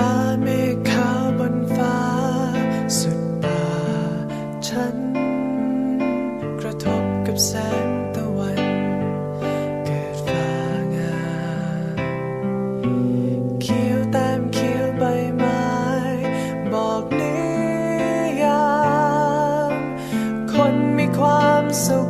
ฟ้าเมฆขาวบนฟ้า สุดตาฉัน กระทบกับแสงตะวัน เกิดฟ้างาเขียวแต้มเขียวใบไม้ บอกนิยามคนมีความสุข